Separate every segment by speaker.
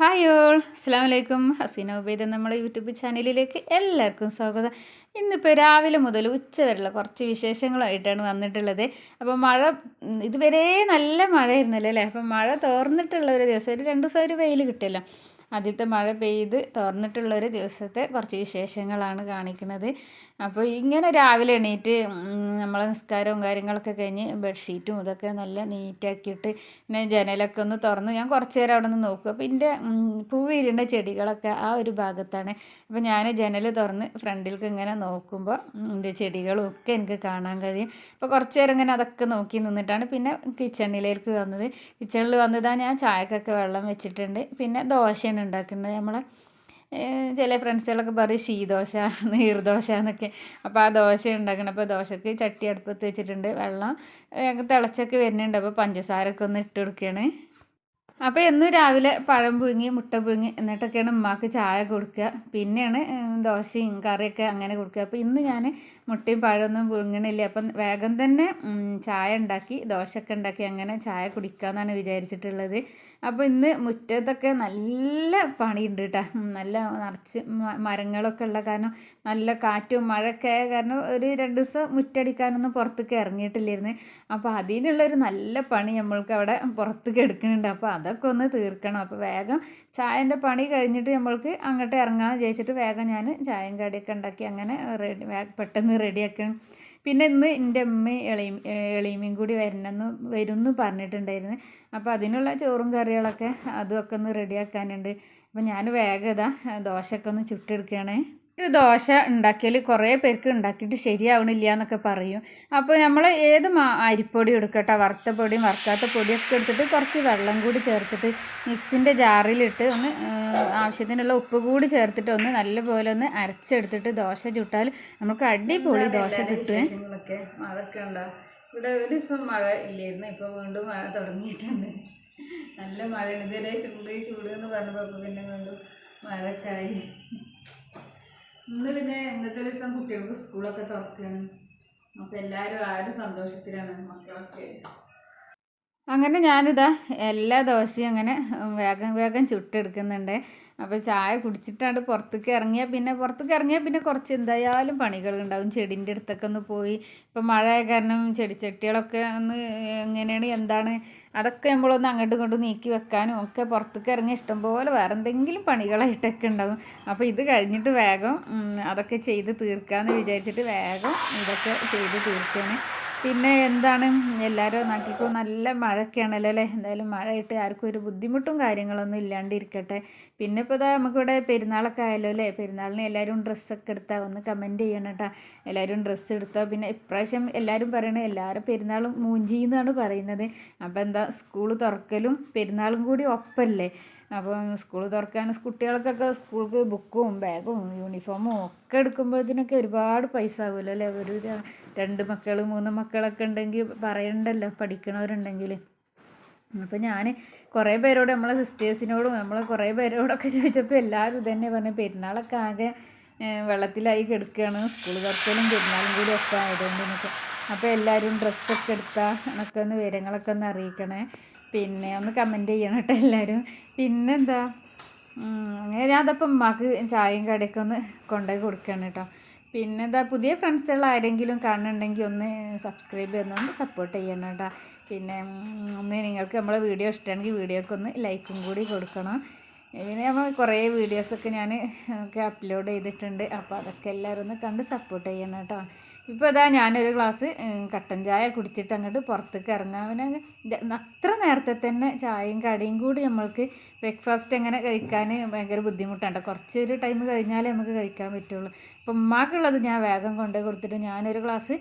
Speaker 1: Hi all അസ്സാം വലൈക്കും ഹസീന ഉബൈദ് നമ്മുടെ യൂട്യൂബ് ചാനലിലേക്ക് എല്ലാവർക്കും സ്വാഗതം. ഇന്നിപ്പോൾ രാവിലെ മുതൽ ഉച്ച വരെയുള്ള കുറച്ച് വിശേഷങ്ങളായിട്ടാണ് വന്നിട്ടുള്ളത്. അപ്പോൾ മഴ ഇതുവരെ നല്ല മഴയായിരുന്നല്ലോ അല്ലേ? അപ്പോൾ മഴ തോർന്നിട്ടുള്ള ഒരു ദിവസം ഒരു രണ്ട് ദിവസം ഒരു വെയിൽ കിട്ടിയല്ലോ. ആദ്യത്തെ മഴ പെയ്ത് തുറന്നിട്ടുള്ളൊരു ദിവസത്തെ കുറച്ച് വിശേഷങ്ങളാണ് കാണിക്കുന്നത്. അപ്പോൾ ഇങ്ങനെ രാവിലെ എണീറ്റ് നമ്മളെ നിസ്കാരവും കാര്യങ്ങളൊക്കെ കഴിഞ്ഞ് ബെഡ്ഷീറ്റും ഇതൊക്കെ നല്ല നീറ്റാക്കിയിട്ട് പിന്നെ ജനലൊക്കെ ഒന്ന് തുറന്ന് ഞാൻ കുറച്ച് നേരം അവിടെ നിന്ന് നോക്കും. അപ്പോൾ എന്റെ പൂവിരുണ്ട ചെടികളൊക്കെ ആ ഒരു ഭാഗത്താണ്. അപ്പോൾ ഞാൻ ജനൽ തുറന്ന് ഫ്രണ്ടിലേക്ക് ഇങ്ങനെ നോക്കുമ്പോൾ എന്റെ ചെടികളും ഒക്കെ എനിക്ക് കാണാൻ കഴിയും. അപ്പോൾ കുറച്ച് നേരം ഇങ്ങനെ അതൊക്കെ നോക്കി നിന്നിട്ടാണ് പിന്നെ കിച്ചണിലേക്ക് വന്നത്. കിച്ചണിൽ വന്നതാണ് ഞാൻ ചായക്കൊക്കെ വെള്ളം വെച്ചിട്ടുണ്ട്. പിന്നെ ദോശയാണ് ഉണ്ടാക്കുന്നത് നമ്മളെ ചില ഫ്രണ്ട്സുകളൊക്കെ പറയും ശീദോശ നീർദോശ എന്നൊക്കെ. അപ്പോൾ ആ ദോശ ഉണ്ടാക്കണം. അപ്പോൾ ദോശക്ക് ചട്ടി അടുപ്പത്ത് വെച്ചിട്ടുണ്ട് വെള്ളം തിളച്ചൊക്കെ വരുന്നുണ്ട്. അപ്പോൾ പഞ്ചസാരൊക്കെ ഒന്ന് ഇട്ട് കൊടുക്കുകയാണ്. അപ്പോൾ എന്നും രാവിലെ പഴം പുഴുങ്ങി മുട്ട പുഴുങ്ങി എന്നിട്ടൊക്കെയാണ് ഉമ്മാക്ക് ചായ കൊടുക്കുക. പിന്നെയാണ് ദോശയും കറിയൊക്കെ അങ്ങനെ കൊടുക്കുക. അപ്പോൾ ഇന്ന് ഞാൻ മുട്ടയും പഴമൊന്നും പുഴുങ്ങണില്ല. അപ്പം വേഗം തന്നെ ചായ ഉണ്ടാക്കി ദോശയൊക്കെ ഉണ്ടാക്കി അങ്ങനെ ചായ കുടിക്കാമെന്നാണ് വിചാരിച്ചിട്ടുള്ളത്. അപ്പോൾ ഇന്ന് മുറ്റത്തൊക്കെ നല്ല പണിയുണ്ട് കേട്ടോ നല്ല നിറച്ച് മരങ്ങളൊക്കെ ഉള്ള കാരണം നല്ല കാറ്റും മഴയൊക്കെ ആയ കാരണം ഒരു രണ്ട് ദിവസം മുറ്റടിക്കാനൊന്നും പുറത്തേക്ക് ഇറങ്ങിയിട്ടില്ലായിരുന്നു. അപ്പോൾ അതിനുള്ളൊരു നല്ല പണി നമ്മൾക്ക് അവിടെ പുറത്തേക്ക് എടുക്കുന്നുണ്ട്. അപ്പോൾ അതൊക്കെ ഒന്ന് തീർക്കണം. അപ്പോൾ വേഗം ചായന്റെ പണി കഴിഞ്ഞിട്ട് നമ്മൾക്ക് അങ്ങോട്ട് ഇറങ്ങാമെന്ന് വിചാരിച്ചിട്ട് വേഗം ഞാൻ ചായയും കടിയൊക്കെ ഉണ്ടാക്കി അങ്ങനെ റെഡി പെട്ടെന്ന് റെഡിയാക്കണം പിന്നെ ഇന്ന് എന്റെ അമ്മയും എളിയും എളിയമ്മയും കൂടി വരണമെന്ന് വരും എന്ന് പറഞ്ഞിട്ടുണ്ടായിരുന്നു. അപ്പോൾ അതിനുള്ള ചോറും കറികളൊക്കെ അതുമൊക്കെ ഒന്ന് റെഡിയാക്കാനുണ്ട്. അപ്പോൾ ഞാൻ വേഗം ഇതാ ദോശയൊക്കെ ഒന്ന് ചുട്ടെടുക്കുകയാണേ. ഒരു ദോശ ഉണ്ടാക്കിയാൽ കുറേ പേർക്ക് ഉണ്ടാക്കിയിട്ട് ശരിയാവണില്ല എന്നൊക്കെ പറയും. അപ്പോൾ നമ്മൾ ഏത് മാ അരിപ്പൊടി എടുക്കട്ടെ വറുത്ത പൊടിയും വറുക്കാത്ത പൊടിയൊക്കെ എടുത്തിട്ട് കുറച്ച് വെള്ളം കൂടി ചേർത്തിട്ട് മിക്സിന്റെ ജാറിലിട്ട് ഒന്ന് ആവശ്യത്തിനുള്ള ഉപ്പ് കൂടി ചേർത്തിട്ട് ഒന്ന് നല്ലപോലെ ഒന്ന് അരച്ചെടുത്തിട്ട് ദോശ ചുട്ടാൽ നമുക്ക് അടിപൊളി ദോശ കിട്ടും ഇവിടെ ഒരു ദിവസം മഴ ഇല്ലായിരുന്നു ഇപ്പോൾ വീണ്ടും മഴ തുടങ്ങിയിട്ടുണ്ട്. നല്ല മഴയാണ് ഇതുവരെ ചൂട് ചൂട് എന്ന് പറഞ്ഞപ്പോൾ പിന്നെ വീണ്ടും മഴക്കായി ഇന്ന് പിന്നെ ഇന്നത്തെ ദിവസം കുട്ടികൾക്ക് സ്കൂളൊക്കെ തുറക്കുകയാണ് അപ്പോൾ എല്ലാവരും ആ ഒരു സന്തോഷത്തിലാണ് മക്കളൊക്കെ. അങ്ങനെ ഞാനിതാ എല്ലാ ദോശയും അങ്ങനെ വേഗം വേഗം ചുട്ടെടുക്കുന്നുണ്ട്. അപ്പോൾ ചായ കുടിച്ചിട്ടാണ് പുറത്തേക്ക് ഇറങ്ങിയാൽ പിന്നെ പുറത്തേക്ക് ഇറങ്ങിയാൽ പിന്നെ കുറച്ച് എന്തായാലും പണികളുണ്ടാവും. ചെടീന്റെ അടുത്തൊക്കെ ഒന്ന് പോയി. ഇപ്പം മഴ കാരണം ചെടിച്ചട്ടികളൊക്കെ ഒന്ന് എങ്ങനെയാണ് എന്താണ് അതൊക്കെ നമ്മളൊന്ന് അങ്ങോട്ടും ഇങ്ങോട്ടും നീക്കി വെക്കാനും ഒക്കെ പുറത്തേക്ക് ഇറങ്ങി ഇഷ്ടംപോലെ വേറെ എന്തെങ്കിലും പണികളായിട്ടൊക്കെ ഉണ്ടാവും. അപ്പോൾ ഇത് കഴിഞ്ഞിട്ട് വേഗം അതൊക്കെ ചെയ്ത് തീർക്കാമെന്ന് വിചാരിച്ചിട്ട് വേഗം ഇതൊക്കെ ചെയ്ത് തീർക്കുകയാണ് പിന്നെ എന്താണ്? എല്ലാവരും നാട്ടിലിപ്പോൾ നല്ല മഴയൊക്കെയാണല്ലോ അല്ലേ എന്തായാലും മഴയിട്ട് ആർക്കും ഒരു ബുദ്ധിമുട്ടും കാര്യങ്ങളൊന്നും ഇല്ലാണ്ടിരിക്കട്ടെ. പിന്നെ ഇപ്പോൾ ഇതാ നമുക്കിവിടെ പെരുന്നാളൊക്കെ ആയല്ലോ അല്ലേ പെരുന്നാളിന് എല്ലാവരും ഡ്രസ്സൊക്കെ എടുത്താൽ ഒന്ന് കമന്റ് ചെയ്യണം കേട്ടോ. എല്ലാവരും ഡ്രസ്സ് എടുത്തോ? പിന്നെ ഇപ്രാവശ്യം എല്ലാവരും പറയണത് എല്ലാവരും പെരുന്നാളും മൂഞ്ചി എന്നാണ് പറയുന്നത്. അപ്പോൾ എന്താ സ്കൂൾ തുറക്കലും പെരുന്നാളും കൂടി ഒപ്പല്ലേ? അപ്പം സ്കൂൾ തുറക്കാൻ കുട്ടികൾക്കൊക്കെ സ്കൂൾക്ക് ബുക്കും ബാഗും യൂണിഫോമും ഒക്കെ എടുക്കുമ്പോഴത്തേനൊക്കെ ഒരുപാട് പൈസ ആവുമല്ലോ അല്ലേ? ഒരു രണ്ട് മക്കൾ മൂന്ന് മക്കളൊക്കെ ഉണ്ടെങ്കിൽ പറയണ്ടല്ലോ പഠിക്കണവരുണ്ടെങ്കിൽ അപ്പോൾ ഞാൻ കുറേ പേരോട് നമ്മളെ സിസ്റ്റേഴ്സിനോടും നമ്മൾ കുറേ പേരോടൊക്കെ ചോദിച്ചപ്പോൾ എല്ലാവരും ഇതന്നെ പറഞ്ഞു പെരുന്നാളൊക്കെ ആകെ വെള്ളത്തിലായി കിടക്കുകയാണ് സ്കൂൾ തുറക്കലും പെരുന്നാളും കൂടി ഒക്കെ ആയതുകൊണ്ട് എന്നൊക്കെ അപ്പോൾ എല്ലാവരും ഡ്രസ്സൊക്കെ എടുത്താൽ എന്നൊക്കെ ഒന്ന് വിവരങ്ങളൊക്കെ ഒന്ന് അറിയിക്കണേ. പിന്നെ ഒന്ന് കമന്റ് ചെയ്യണം കേട്ടോ എല്ലാവരും പിന്നെന്താ? അങ്ങനെ ഞാൻ അതപ്പോൾ ഉമ്മാക്ക് ചായയും കടയൊക്കെ ഒന്ന് കൊണ്ടുപോയി കൊടുക്കുകയാണ് കേട്ടോ. പിന്നെ എന്താ പുതിയ ഫ്രണ്ട്സുകൾ ആരെങ്കിലും കാണുന്നുണ്ടെങ്കിൽ ഒന്ന് സബ്സ്ക്രൈബ് ചെയ്യുന്ന ഒന്ന് സപ്പോർട്ട് ചെയ്യണം കേട്ടോ. പിന്നെ ഒന്ന് നിങ്ങൾക്ക് നമ്മളെ വീഡിയോ ഇഷ്ടമാണെങ്കിൽ വീഡിയോക്ക് ഒന്ന് ലൈക്കും കൂടി കൊടുക്കണം. പിന്നെ നമ്മൾ കുറേ വീഡിയോസൊക്കെ ഞാൻ ഒക്കെ അപ്ലോഡ് ചെയ്തിട്ടുണ്ട്. അപ്പോൾ അതൊക്കെ എല്ലാവരും ഒന്ന് കണ്ട് സപ്പോർട്ട് ചെയ്യണം കേട്ടോ. ഇപ്പോൾ ഇതാ ഞാനൊരു ഗ്ലാസ് കട്ടൻ ചായ കുടിച്ചിട്ട് അങ്ങോട്ട് പുറത്തേക്ക് ഇറങ്ങാം. പിന്നെ അത്ര നേരത്തെ തന്നെ ചായയും കടിയും കൂടി നമ്മൾക്ക് ബ്രേക്ക്ഫാസ്റ്റ് എങ്ങനെ കഴിക്കാൻ ഭയങ്കര ബുദ്ധിമുട്ടാണ് കുറച്ച് ഒരു ടൈം കഴിഞ്ഞാലേ നമുക്ക് കഴിക്കാൻ പറ്റുള്ളൂ. അപ്പം ഉമ്മാക്കുള്ളത് ഞാൻ വേഗം കൊണ്ടുപോയി കൊടുത്തിട്ട് ഞാനൊരു ഗ്ലാസ്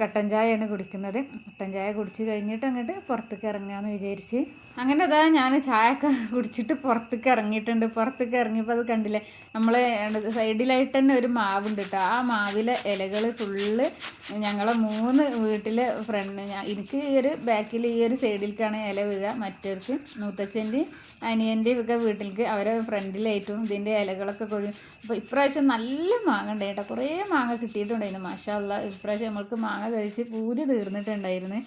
Speaker 1: കട്ടൻ ചായയാണ് കുടിക്കുന്നത്. കട്ടൻ ചായ കുടിച്ച് കഴിഞ്ഞിട്ട് അങ്ങോട്ട് പുറത്തേക്ക് ഇറങ്ങാമെന്ന് വിചാരിച്ച്. അങ്ങനെ അതാ ഞാൻ ചായയൊക്കെ കുടിച്ചിട്ട് പുറത്തേക്ക് ഇറങ്ങിയിട്ടുണ്ട്. പുറത്തേക്ക് ഇറങ്ങിയപ്പോൾ അത് കണ്ടില്ലേ? നമ്മൾ സൈഡിലായിട്ട് തന്നെ ഒരു മാവുണ്ട് കേട്ടോ ആ മാവിലെ ഇലകൾ ഫുള്ള് ഞങ്ങളെ മൂന്ന് വീട്ടിലെ ഫ്രണ്ട് എനിക്ക് ഈ ഒരു ബാക്കിൽ ഈ ഒരു സൈഡിലേക്കാണ് ഇല വീഴുക മറ്റവർക്ക് മൂത്തച്ഛന്റെയും അനിയന്റെയും ഒക്കെ വീട്ടിലേക്ക് അവരെ ഫ്രണ്ടിലായിട്ടും ഇതിന്റെ ഇലകളൊക്കെ കൊഴിയും അപ്പോൾ ഇപ്രാവശ്യം നല്ല മാങ്ങ ഉണ്ടായിട്ടോ. കുറേ മാങ്ങ കിട്ടിയിട്ടുണ്ടായിരുന്നു. ഉള്ള ഇപ്രാവശ്യം നമ്മൾക്ക് കഴിച്ച് പൂതി തീർന്നിട്ടുണ്ടായിരുന്നു.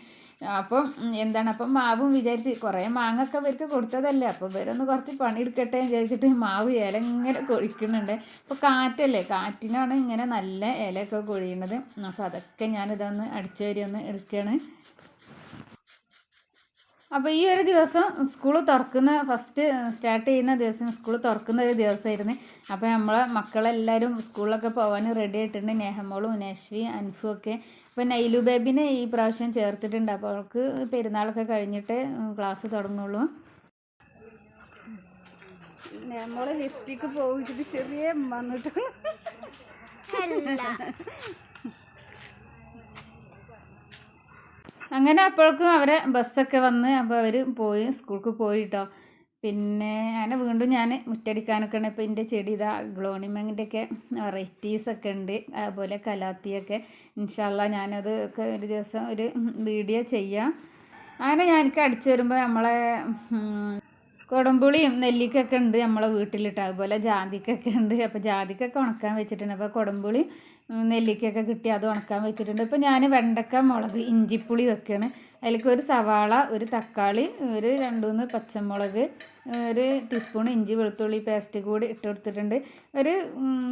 Speaker 1: അപ്പം എന്താണ് അപ്പം മാവും വിചാരിച്ച് കുറേ മാങ്ങൊക്കെ ഇവർക്ക് കൊടുത്തതല്ലേ അപ്പോൾ ഇവരൊന്ന് കുറച്ച് പണിയെടുക്കട്ടെ വിചാരിച്ചിട്ട് മാവ് ഇല ഇങ്ങനെ കൊഴിക്കുന്നുണ്ട്. അപ്പോൾ കാറ്റല്ലേ കാറ്റിനാണ് ഇങ്ങനെ നല്ല ഇലയൊക്കെ കൊഴിയുന്നത്. അപ്പോൾ അതൊക്കെ ഞാനിതൊന്ന് അടിച്ചു വരി ഒന്ന് എടുക്കുകയാണ് അപ്പോൾ ഈ ഒരു ദിവസം സ്കൂൾ തുറക്കുന്ന ഫസ്റ്റ് സ്റ്റാർട്ട് ചെയ്യുന്ന ദിവസം സ്കൂൾ തുറക്കുന്ന ഒരു ദിവസമായിരുന്നു. അപ്പോൾ നമ്മളെ മക്കളെല്ലാവരും സ്കൂളിലൊക്കെ പോകാൻ റെഡി ആയിട്ടുണ്ട്. നേഹമോളും നേശ്വി അൻഫും ഒക്കെ. അപ്പോൾ നൈലു ബേബിനെ ഈ പ്രാവശ്യം ചേർത്തിട്ടുണ്ട്. അപ്പോൾ അവൾക്ക് പെരുന്നാളൊക്കെ കഴിഞ്ഞിട്ട് ക്ലാസ് തുടങ്ങുള്ളൂ.
Speaker 2: നമ്മളെ ലിപ്സ്റ്റിക്ക് പോയിട്ട് ചെറിയ വന്നിട്ടുള്ളൂ
Speaker 1: അങ്ങനെ അപ്പോഴേക്കും അവരെ ബസ്സൊക്കെ വന്ന് അപ്പോൾ അവർ പോയി സ്കൂൾക്ക് പോയി കേട്ടോ പിന്നെ അങ്ങനെ വീണ്ടും ഞാൻ മുറ്റടിക്കാനൊക്കെ ഉണ്ട്. ഇപ്പോൾ എന്റെ ചെടി ഇതാ ഗ്ലോണിമങ്ങിന്റെ ഒക്കെ വെറൈറ്റീസ് ഒക്കെ ഉണ്ട്. അതുപോലെ കലാത്തിയൊക്കെ. ഇൻഷാല്ല ഞാനത് ഒക്കെ ഒരു ദിവസം ഒരു വീഡിയോ ചെയ്യാം. അങ്ങനെ ഞാൻ എനിക്ക് അടിച്ചു വരുമ്പോൾ നമ്മളെ കൊടംപുളിയും നെല്ലിക്കൊക്കെ ഉണ്ട് നമ്മളെ വീട്ടിലിട്ട്. അതുപോലെ ജാതിക്കൊക്കെ ഉണ്ട്. അപ്പോൾ ജാതിക്കൊക്കെ ഉണക്കാൻ വെച്ചിട്ടുണ്ട്. അപ്പോൾ കൊടംപുളി നെല്ലിക്കൊക്കെ കിട്ടി. അത് ഉണക്കാൻ വെച്ചിട്ടുണ്ട്. ഇപ്പോൾ ഞാൻ വെണ്ടക്ക മുളക് ഇഞ്ചിപ്പുളി വെക്കുകയാണ് അതിലേക്ക് ഒരു സവാള ഒരു തക്കാളി ഒരു രണ്ടുമൂന്ന് പച്ചമുളക് ഒരു ടീസ്പൂൺ ഇഞ്ചി വെളുത്തുള്ളി പേസ്റ്റ് കൂടി ഇട്ട് കൊടുത്തിട്ടുണ്ട്. ഒരു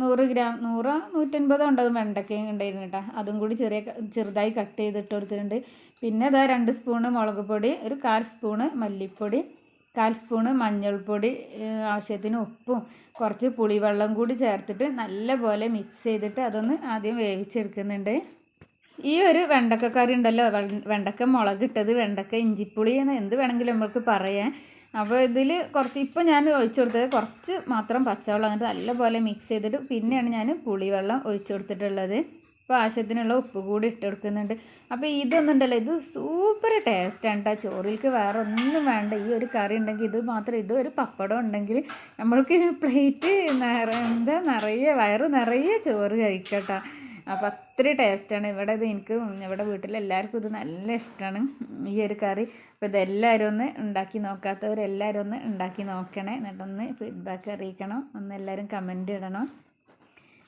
Speaker 1: നൂറ് ഗ്രാം നൂറോ നൂറ്റൻപതോ ഉണ്ടാകും വെണ്ടക്കയും ഉണ്ടായിരുന്നു കേട്ടോ. അതും കൂടി ചെറിയ ചെറുതായി കട്ട് ചെയ്ത് ഇട്ട് കൊടുത്തിട്ടുണ്ട്. പിന്നെ ഇതാ രണ്ട് സ്പൂണ് മുളക് പൊടി ഒരു കാൽ സ്പൂണ് മല്ലിപ്പൊടി കാൽ സ്പൂണ് മഞ്ഞൾപ്പൊടി ആവശ്യത്തിന് ഉപ്പും കുറച്ച് പുളിവെള്ളം കൂടി ചേർത്തിട്ട് നല്ല പോലെ മിക്സ് ചെയ്തിട്ട് അതൊന്ന് ആദ്യം വേവിച്ചെടുക്കുന്നുണ്ട്. ഈ ഒരു വെണ്ടക്ക കറി ഉണ്ടല്ലോ വെണ്ടക്ക മുളകിട്ടത് വെണ്ടക്ക ഇഞ്ചിപ്പുളി എന്ന് എന്ത് വേണമെങ്കിലും നമ്മൾക്ക് പറയാം. അപ്പോൾ ഇതിൽ കുറച്ച് ഇപ്പോൾ ഞാൻ ഒഴിച്ചു കൊടുത്തത് കുറച്ച് മാത്രം പച്ചവെള്ളം എന്നിട്ട് നല്ലപോലെ മിക്സ് ചെയ്തിട്ട് പിന്നെയാണ് ഞാൻ പുളിവെള്ളം ഒഴിച്ചു കൊടുത്തിട്ടുള്ളത്. അപ്പോൾ ആവശ്യത്തിനുള്ള ഉപ്പ് കൂടി ഇട്ട് കൊടുക്കുന്നുണ്ട്. അപ്പോൾ ഇതൊന്നുണ്ടല്ലോ ഇത് സൂപ്പർ ടേസ്റ്റാണ് കേട്ടോ ചോറിലേക്ക് വേറെ ഒന്നും വേണ്ട. ഈ ഒരു കറി ഉണ്ടെങ്കിൽ ഇത് മാത്രം ഇത് ഒരു പപ്പടം ഉണ്ടെങ്കിൽ നമ്മൾക്ക് പ്ലേറ്റ് നിറ എന്താ നിറയെ വയറ് നിറയെ ചോറ് കഴിക്കട്ടോ അപ്പോൾ അത്ര ടേസ്റ്റാണ് ഇവിടെ ഇത് എനിക്ക് ഇവിടെ വീട്ടിലെല്ലാവർക്കും ഇത് നല്ല ഇഷ്ടമാണ് ഈ ഒരു കറി. അപ്പോൾ ഇതെല്ലാവരും ഒന്ന് ഉണ്ടാക്കി നോക്കാത്തവരെല്ലാവരും ഒന്ന് ഉണ്ടാക്കി നോക്കണേ. എന്നിട്ടൊന്ന് ഫീഡ്ബാക്ക് അറിയിക്കണം. ഒന്ന് എല്ലാവരും കമന്റ് ഇടണം.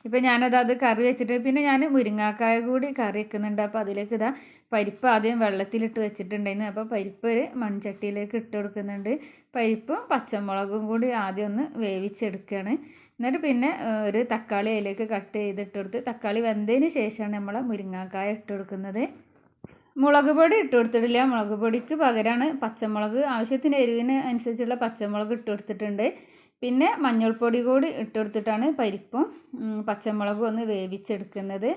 Speaker 1: ഇപ്പം ഞാനത് അത് കറി വെച്ചിട്ട് പിന്നെ ഞാൻ മുരിങ്ങാക്കായ കൂടി കറി വെക്കുന്നുണ്ട്. അപ്പോൾ അതിലേക്ക് ഇതാ പരിപ്പ് ആദ്യം വെള്ളത്തിലിട്ട് വെച്ചിട്ടുണ്ടായിരുന്നു. അപ്പോൾ പരിപ്പ് ഒരു മൺചട്ടിയിലേക്ക് ഇട്ട് കൊടുക്കുന്നുണ്ട്. പരിപ്പും പച്ചമുളകും കൂടി ആദ്യം ഒന്ന് വേവിച്ചെടുക്കുകയാണ് എന്നിട്ട് പിന്നെ ഒരു തക്കാളി അതിലേക്ക് കട്ട് ചെയ്തിട്ട് കൊടുത്ത് തക്കാളി വെന്തതിന് ശേഷമാണ് നമ്മൾ മുരിങ്ങാക്കായ ഇട്ട് കൊടുക്കുന്നത്. മുളക് പൊടി ഇട്ട് കൊടുത്തിട്ടില്ല. മുളക് പൊടിക്ക് പകരമാണ് പച്ചമുളക്. ആവശ്യത്തിന് എരിവിന് അനുസരിച്ചുള്ള പച്ചമുളക് ഇട്ട് കൊടുത്തിട്ടുണ്ട്. പിന്നെ മഞ്ഞൾപ്പൊടി കൂടി ഇട്ടെടുത്തിട്ടാണ് പരിപ്പും പച്ചമുളകും ഒന്ന് വേവിച്ചെടുക്കുന്നത്.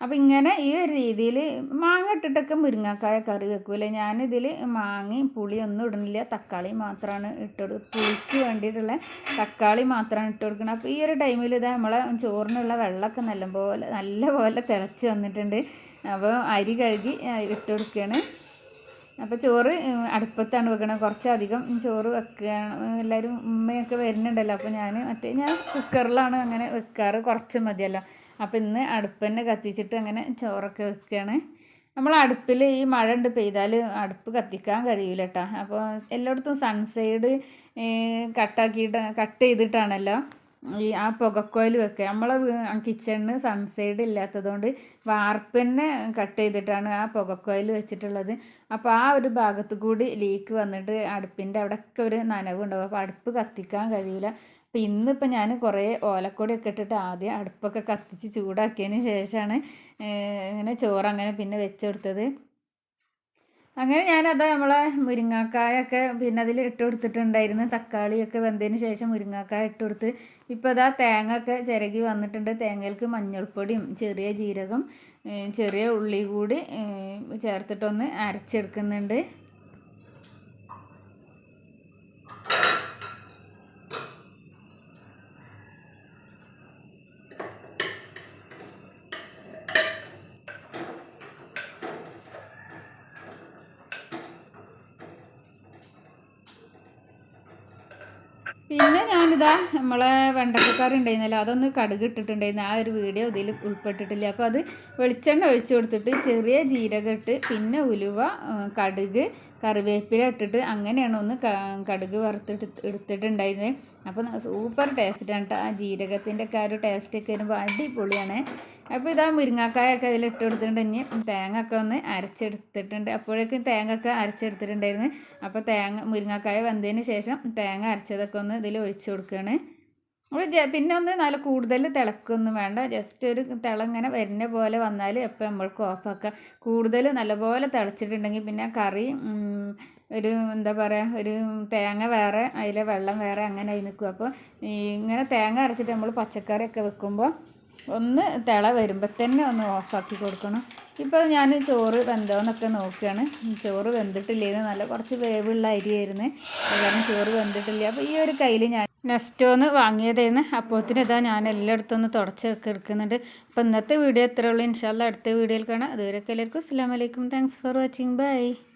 Speaker 1: അപ്പോൾ ഇങ്ങനെ ഈ ഒരു രീതിയിൽ മാങ്ങ ഇട്ടിട്ടൊക്കെ മുരിങ്ങക്കായ കറി വെക്കൂലേ ഞാനിതിൽ മാങ്ങയും പുളിയൊന്നും ഇടുന്നില്ല. തക്കാളി മാത്രമാണ് ഇട്ടൊടു പുളിക്ക് വേണ്ടിയിട്ടുള്ള തക്കാളി മാത്രമാണ് ഇട്ട് കൊടുക്കുന്നത് അപ്പോൾ ഈ ഒരു ടൈമിൽ ഇതാ നമ്മളെ ചോറിനുള്ള വെള്ളമൊക്കെ നല്ലപോലെ നല്ലപോലെ തിളച്ച് വന്നിട്ടുണ്ട്. അപ്പോൾ അരി കഴുകി ഇട്ട് കൊടുക്കുകയാണ് അപ്പോൾ ചോറ് അടുപ്പത്താണ് വെക്കണത്. കുറച്ചധികം ചോറ് വെക്കുകയാണ് എല്ലാവരും ഉമ്മയൊക്കെ വരുന്നുണ്ടല്ലോ. അപ്പോൾ ഞാൻ മറ്റേ ഞാൻ കുക്കറിലാണ് അങ്ങനെ വെക്കാറ്. കുറച്ച് മതിയല്ലോ. അപ്പോൾ ഇന്ന് അടുപ്പ് തന്നെ കത്തിച്ചിട്ട് അങ്ങനെ ചോറൊക്കെ വെക്കുകയാണ് നമ്മൾ അടുപ്പിൽ ഈ മഴ ഉണ്ട് പെയ്താൽ അടുപ്പ് കത്തിക്കാൻ കഴിയില്ല കേട്ടോ അപ്പോൾ എല്ലായിടത്തും സൺസൈഡ് കട്ടാക്കിയിട്ട് കട്ട് ചെയ്തിട്ടാണല്ലോ. ഈ ആ പുകക്കോയിൽ വെക്കുക. നമ്മളെ കിച്ചണിന് സൺസൈഡ് ഇല്ലാത്തതുകൊണ്ട് വാർപ്പ് തന്നെ കട്ട് ചെയ്തിട്ടാണ് ആ പുകക്കോയിൽ വെച്ചിട്ടുള്ളത്. അപ്പോൾ ആ ഒരു ഭാഗത്ത് കൂടി ലീക്ക് വന്നിട്ട് അടുപ്പിന്റെ അവിടെയൊക്കെ ഒരു നനവുണ്ടാവും. അപ്പോൾ അടുപ്പ് കത്തിക്കാൻ കഴിയില്ല അപ്പോൾ ഇന്നിപ്പോൾ ഞാൻ കുറേ ഓലക്കൊടിയൊക്കെ ഇട്ടിട്ട് ആദ്യം അടുപ്പൊക്കെ കത്തിച്ച് ചൂടാക്കിയതിന് ശേഷമാണ് ഇങ്ങനെ ചോറ് അങ്ങനെ പിന്നെ വെച്ചെടുത്തത് അങ്ങനെ ഞാനത് നമ്മളെ മുരിങ്ങാക്കായൊക്കെ പിന്നെ അതിൽ ഇട്ട് കൊടുത്തിട്ടുണ്ടായിരുന്നു. തക്കാളിയൊക്കെ വെന്തതിന് ശേഷം മുരിങ്ങാക്കായ ഇട്ട് കൊടുത്ത് ഇപ്പോൾ അതാ തേങ്ങ ഒക്കെ ചിരകി വന്നിട്ടുണ്ട്. തേങ്ങയിലേക്ക് മഞ്ഞൾപ്പൊടിയും ചെറിയ ജീരകം ചെറിയ ഉള്ളി കൂടി ചേർത്തിട്ടൊന്ന് അരച്ചെടുക്കുന്നുണ്ട്. പിന്നെ ഞാനിതാ നമ്മളെ വെണ്ടക്കക്കറി ഉണ്ടായിരുന്നല്ലോ അതൊന്ന് കടുക് ഇട്ടിട്ടുണ്ടായിരുന്നു ആ ഒരു വീഡിയോ ഇതിൽ ഉൾപ്പെട്ടിട്ടില്ല. അപ്പോൾ അത് വെളിച്ചെണ്ണ ഒഴിച്ച് കൊടുത്തിട്ട് ചെറിയ ജീരകം ഇട്ട് പിന്നെ ഉലുവ കടുക് കറിവേപ്പില ഇട്ടിട്ട് അങ്ങനെയാണ് ഒന്ന് കടുക് വറുത്തിട്ട് എടുത്തിട്ടുണ്ടായിരുന്നത് അപ്പോൾ സൂപ്പർ ടേസ്റ്റാണ് കേട്ടോ ആ ജീരകത്തിന്റെ ഒക്കെ ആ ഒരു ടേസ്റ്റൊക്കെ വരുമ്പോൾ അടിപൊളിയാണ്. അപ്പോൾ ഇതാ മുരിങ്ങാക്കായൊക്കെ അതിൽ ഇട്ട് കൊടുത്തിട്ടുണ്ട്. ഇനി തേങ്ങ ഒക്കെ ഒന്ന് അരച്ചെടുത്തിട്ടുണ്ട്. അപ്പോഴേക്കും തേങ്ങ ഒക്കെ അരച്ചെടുത്തിട്ടുണ്ടായിരുന്നു. അപ്പോൾ തേങ്ങ മുരിങ്ങാക്കായ വെന്തതിന് ശേഷം തേങ്ങ അരച്ചതൊക്കെ ഒന്ന് ഇതിൽ ഒഴിച്ചു കൊടുക്കുകയാണ് പിന്നെ ഒന്ന് നല്ല കൂടുതൽ തിളക്കൊന്നും വേണ്ട. ജസ്റ്റ് ഒരു തിള ഇങ്ങനെ വരുന്ന പോലെ വന്നാൽ എപ്പോൾ നമ്മൾക്ക് ഓഫാക്കാം കൂടുതൽ നല്ലപോലെ തിളച്ചിട്ടുണ്ടെങ്കിൽ പിന്നെ കറി ഒരു എന്താ പറയുക ഒരു തേങ്ങ വേറെ അതിലെ വെള്ളം വേറെ അങ്ങനെ ആയി നിൽക്കും. അപ്പോൾ ഇങ്ങനെ തേങ്ങ അരച്ചിട്ട് നമ്മൾ പച്ചക്കറിയൊക്കെ വെക്കുമ്പോൾ ഒന്ന് തിള വരുമ്പോൾ തന്നെ ഒന്ന് ഓഫാക്കി കൊടുക്കണം. ഇപ്പോൾ ഞാൻ ചോറ് വെന്തോന്നൊക്കെ നോക്കുകയാണ് ചോറ് വെന്തിട്ടില്ലേന്ന് നല്ല കുറച്ച് വേവുള്ള അരിയായിരുന്നു. കാരണം ചോറ് വെന്തിട്ടില്ല. അപ്പോൾ ഈ ഒരു കയ്യിൽ ഞാൻ നെസ്റ്റോന്ന് വാങ്ങിയതായിരുന്നു അപ്പോഴത്തിന് ഇതാ ഞാൻ എല്ലായിടത്തും ഒന്ന് തുടച്ചൊക്കെ എടുക്കുന്നുണ്ട്. അപ്പോൾ ഇന്നത്തെ വീഡിയോ എത്രയുള്ളൂ ഉള്ളൂ. ഇൻഷാല്ല അടുത്ത വീഡിയോയിൽ കാണാം. അതുവരെയൊക്കെ എല്ലാവർക്കും അസ്സാം വലൈക്കും താങ്ക്സ് ഫോർ വാച്ചിങ് ബൈ